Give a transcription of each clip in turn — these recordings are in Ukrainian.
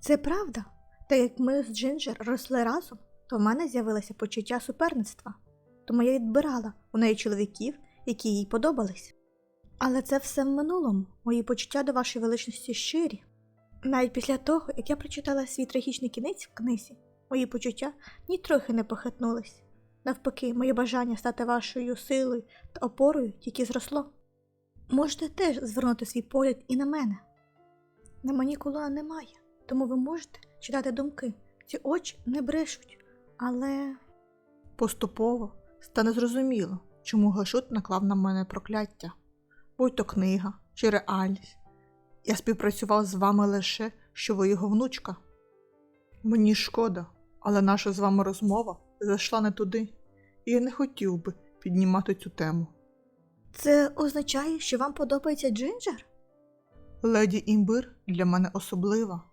Це правда. Так як ми з Джинджер росли разом, то в мене з'явилося почуття суперництва. Тому я відбирала у неї чоловіків, які їй подобались. Але це все в минулому, мої почуття до вашої величності щирі. Навіть після того, як я прочитала свій трагічний кінець в книзі, мої почуття нітрохи не похитнулись. Навпаки, моє бажання стати вашою силою та опорою тільки зросло. Можете теж звернути свій погляд і на мене. На мені кулона немає, тому ви можете читати думки. Ці очі не брешуть, але Поступово стане зрозуміло, чому Гашут наклав на мене прокляття, будь то книга чи реальність. Я співпрацював з вами лише, що ви його внучка. Мені шкода, але наша з вами розмова зайшла не туди, і я не хотів би піднімати цю тему. це означає, що вам подобається Джинджер? Леді Імбир для мене особлива.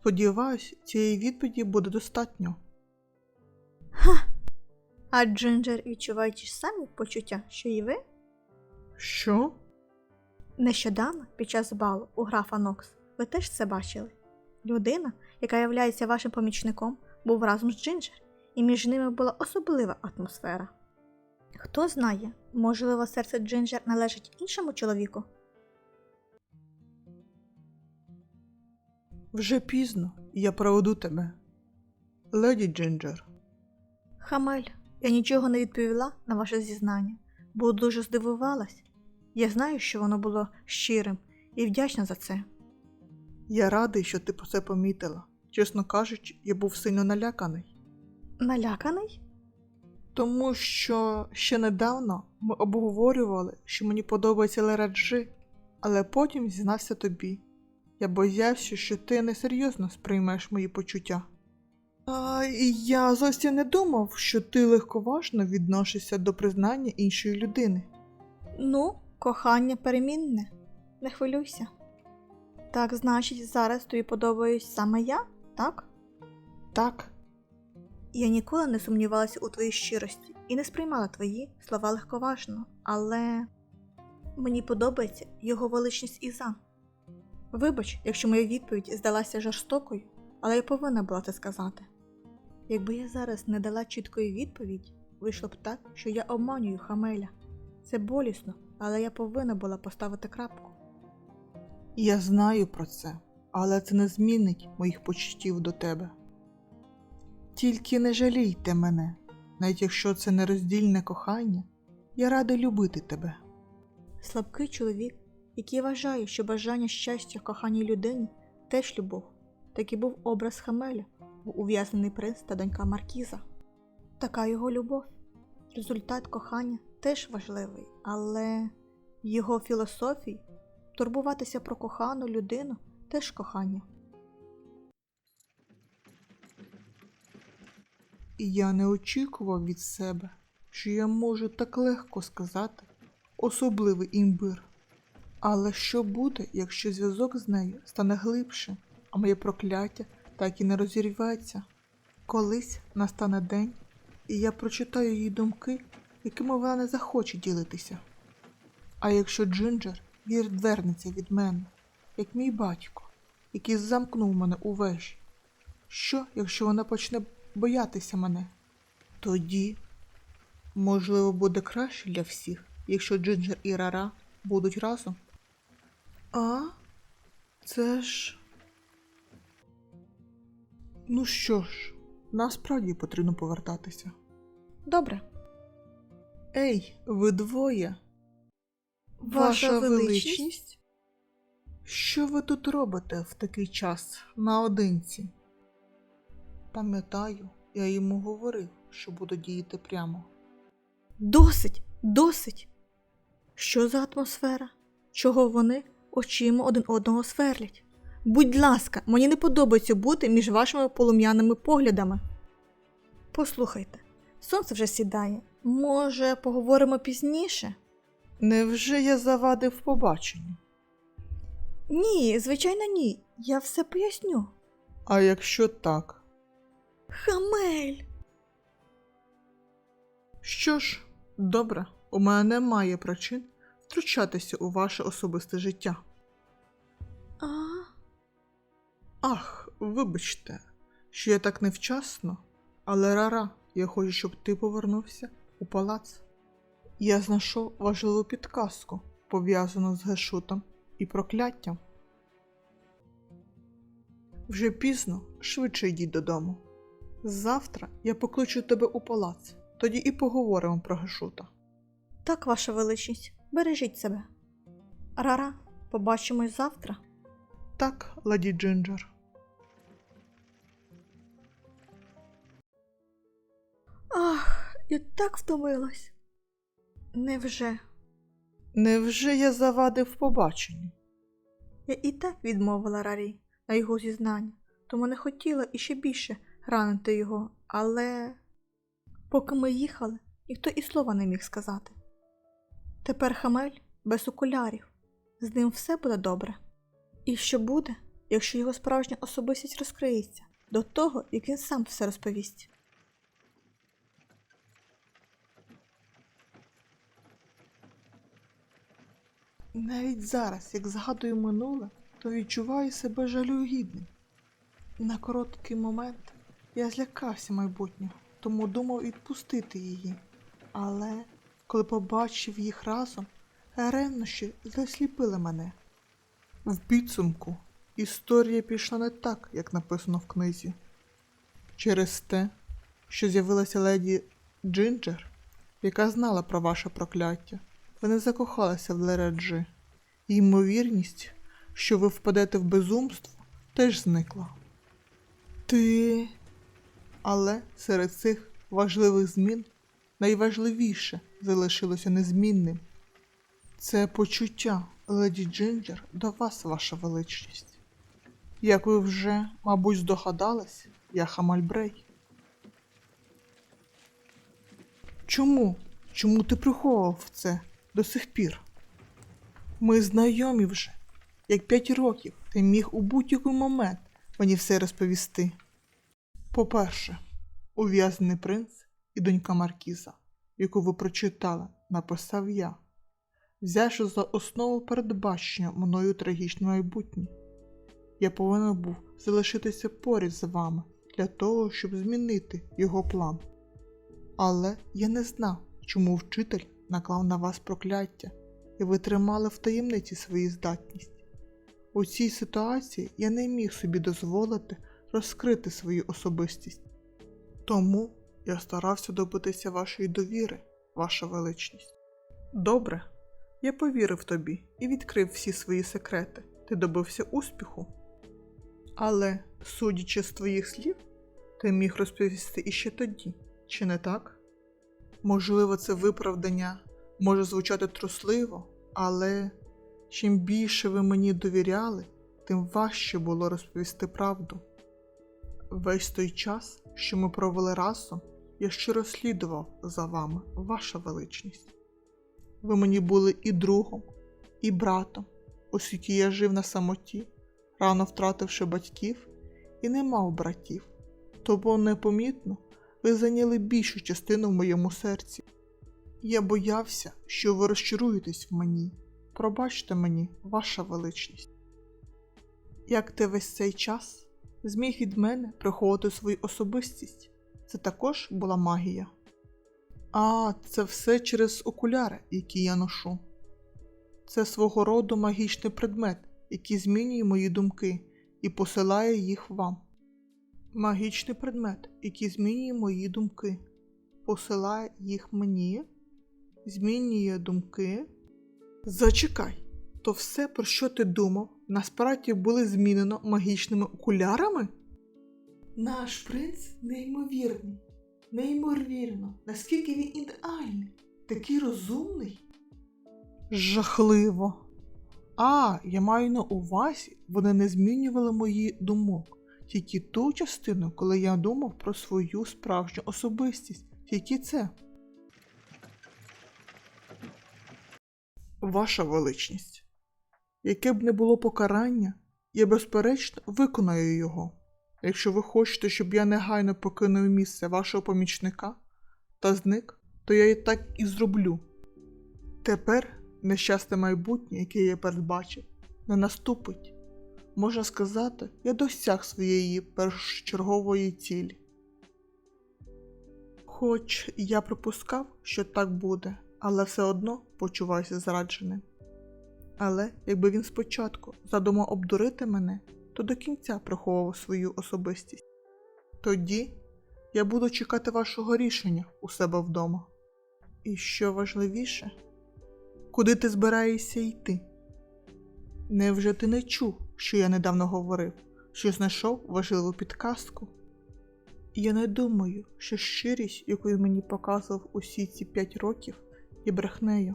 Сподіваюсь, цієї відповіді буде достатньо. Ха! А Джинджер відчуває ті ж самі почуття, що і ви? Що? Нещодавно, під час балу у графа Нокс, ви теж це бачили. Людина, яка являється вашим помічником, був разом з Джинджер, і між ними була особлива атмосфера. Хто знає, можливо, серце Джинджер належить іншому чоловіку? Вже пізно, я проведу тебе. Леді Джинджер. Хамель, я нічого не відповіла на ваше зізнання, бо дуже здивувалась. Я знаю, що воно було щирим і вдячна за це. Я радий, що ти про це помітила. Чесно кажучи, я був сильно наляканий. Наляканий? Тому що ще недавно ми обговорювали, що мені подобається Лераджи, але потім зізнався тобі. Я боявся, що ти несерйозно сприймеш мої почуття. А я зовсім не думав, що ти легковажно відносишся до признання іншої людини. Ну, кохання перемінне. Не хвилюйся. Так, значить, зараз тобі подобаюсь саме я, так? Так, Я ніколи не сумнівалася у твоїй щирості і не сприймала твої слова легковажно, але мені подобається його величність Ізан. Вибач, якщо моя відповідь здалася жорстокою, але я повинна була це сказати. Якби я зараз не дала чіткої відповіді, вийшло б так, що я обманюю Хамеля. Це болісно, але я повинна була поставити крапку. я знаю про це, але це не змінить моїх почуттів до тебе. Тільки не жалійте мене, навіть якщо це нероздільне кохання, я радий любити тебе. Слабкий чоловік, який вважає, що бажання щастя коханій людині теж любов. Такий був образ Хамеля, ув'язнений принц та донька Маркіза. Така його любов. Результат кохання теж важливий, але в його філософії турбуватися про кохану людину теж кохання. Я не очікував від себе, що я можу так легко сказати особливий імбир. Але що буде, якщо зв'язок з нею стане глибшим, а моє прокляття так і не розірветься? Колись настане день, і я прочитаю її думки, якими вона не захоче ділитися. А якщо Джинджер відвернеться від мене, як мій батько, який замкнув мене у вежі, що, якщо вона почне боятися мене? Тоді, можливо, буде краще для всіх, якщо Джинджер і Рара будуть разом. А? Це ж. Ну що ж, насправді потрібно повертатися. Добре, Ей, ви двоє. Ваша величність? Що ви тут робите в такий час наодинці? Пам'ятаю, я йому говорив, що буду діяти прямо. досить, досить. Що за атмосфера? Чого вони очима один одного сверлять? Будь ласка, мені не подобається бути між вашими полум'яними поглядами. Послухайте, сонце вже сідає. Може, поговоримо пізніше? Невже я завадив побаченню? Ні, звичайно, ні. Я все поясню. А якщо так? Хамель. Що ж, добре, у мене немає причин втручатися у ваше особисте життя. А, Ах, Вибачте, що я так невчасно, але рара, я хочу, щоб ти повернувся у палац. Я знайшов важливу підказку, пов'язану з гешутом і прокляттям. Вже пізно, швидше йдіть додому. Завтра я покличу тебе у палац, тоді і поговоримо про гешута. Так, ваша величність, бережіть себе. Рара, побачимось завтра. Так, ладі Джинджер. Ах, я так втомилась. Невже? Невже я завадив побаченню? Я і так відмовила Рарі на його зізнання, тому не хотіла іще більше ранити його, але поки ми їхали, ніхто і слова не міг сказати. Тепер Хамель без окулярів, з ним все буде добре. І що буде, якщо його справжня особистість розкриється до того, як він сам все розповість? Навіть зараз, як згадую минуле, то відчуваю себе жалюгідним. На короткий момент я злякався майбутнього, тому думав відпустити її. Але коли побачив їх разом, ревнощі засліпили мене. В підсумку історія пішла не так, як написано в книзі. Через те, що з'явилася леді Джинджер, яка знала про ваше прокляття, ви не закохалися в Лереджі. І ймовірність, що ви впадете в безумство, теж зникла. Ти. Але серед цих важливих змін найважливіше залишилося незмінним. Це почуття леді Джинджер до вас, ваша величність. Як ви вже, мабуть, здогадались, я Хамальбрей. Чому? Чому ти приховував це до сих пір? Ми знайомі вже. Як п'ять років ти міг у будь-який момент мені все розповісти. По-перше, ув'язнений принц і донька Маркіза, яку ви прочитали, написав я, взявши за основу передбачення мною трагічне майбутнє. Я повинен був залишитися поряд з вами для того, щоб змінити його план. Але я не знав, чому вчитель наклав на вас прокляття, і ви тримали в таємниці свою здатність. У цій ситуації я не міг собі дозволити розкрити свою особистість. Тому я старався добитися вашої довіри, ваша величність. Добре, я повірив тобі і відкрив всі свої секрети. Ти добився успіху. Але, судячи з твоїх слів, ти міг розповісти іще тоді, чи не так? Можливо, це виправдання може звучати трусливо, але чим більше ви мені довіряли, тим важче було розповісти правду. Весь той час, що ми провели разом, я щиро слідував за вами, ваша величність. Ви мені були і другом, і братом, оскільки я жив на самоті, рано втративши батьків і не мав братів, тому непомітно ви зайняли більшу частину в моєму серці. Я боявся, що ви розчаруєтесь в мені. Пробачте мені, ваша величність. Як ти весь цей час зміг від мене приховувати свою особистість? Це також була магія. А, це все через окуляри, які я ношу. Це свого роду магічний предмет, який змінює мої думки і посилає їх вам. Магічний предмет, який змінює мої думки, посилає їх мені, змінює думки. Зачекай, то все, про що ти думав, насправді були змінено магічними окулярами? Наш принц неймовірний, неймовірно, наскільки він ідеальний, такий розумний. Жахливо. А, я маю на увазі, вони не змінювали мої думок, тільки ту частину, коли я думав про свою справжню особистість, тільки це. Ваша величність, яке б не було покарання, я безперечно виконаю його. Якщо ви хочете, щоб я негайно покинув місце вашого помічника та зник, то я і так і зроблю. Тепер нещасне майбутнє, яке я передбачив, не наступить. можна сказати, я досяг своєї першочергової цілі. Хоч я припускав, що так буде, але все одно почуваюся зрадженим. Але якби він спочатку задумав обдурити мене, то до кінця приховував свою особистість. Тоді я буду чекати вашого рішення у себе вдома. І що важливіше, куди ти збираєшся йти? Невже ти не чув, що я недавно говорив, що знайшов важливу підказку? Я не думаю, що щирість, яку він мені показував усі ці п'ять років, є брехнею.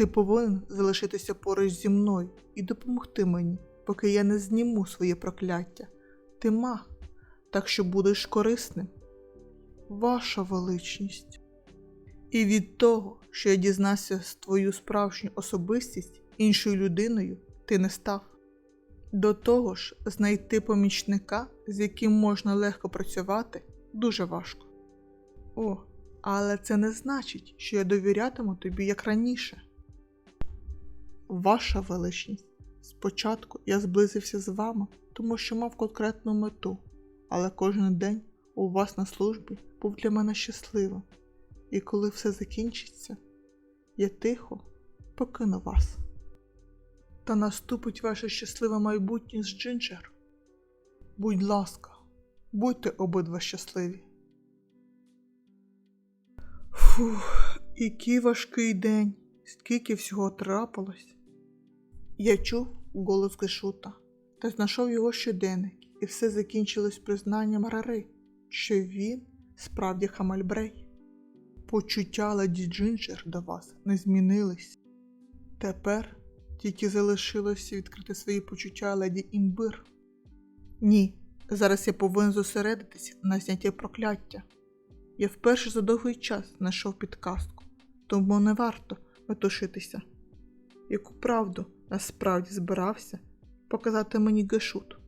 Ти повинен залишитися поруч зі мною і допомогти мені, поки я не зніму своє прокляття. Ти маг, так що будеш корисним. Ваша величність. І від того, що я дізнався з твою справжню особистість іншою людиною, ти не став. До того ж, знайти помічника, з яким можна легко працювати, дуже важко. О, але це не значить, що я довірятиму тобі як раніше. Ваша величність, спочатку я зблизився з вами, тому що мав конкретну мету, але кожен день у вас на службі був для мене щасливим, і коли все закінчиться, я тихо покину вас. Та наступить ваше щасливе майбутнє з Джинджер. Будь ласка, будьте обидва щасливі. Фух, який важкий день, скільки всього трапилось. Я чув голос Гешута та знайшов його щоденник, і все закінчилось признанням Рари, що він справді Хамальбрей. Почуття леді Джинджер до вас не змінились. Тепер тільки залишилося відкрити свої почуття леді імбир. Ні, зараз я повинен зосередитись на знятті прокляття. Я вперше за довгий час знайшов підказку, тому не варто метушитися. Яку правду насправді збирався показати мені Гешут.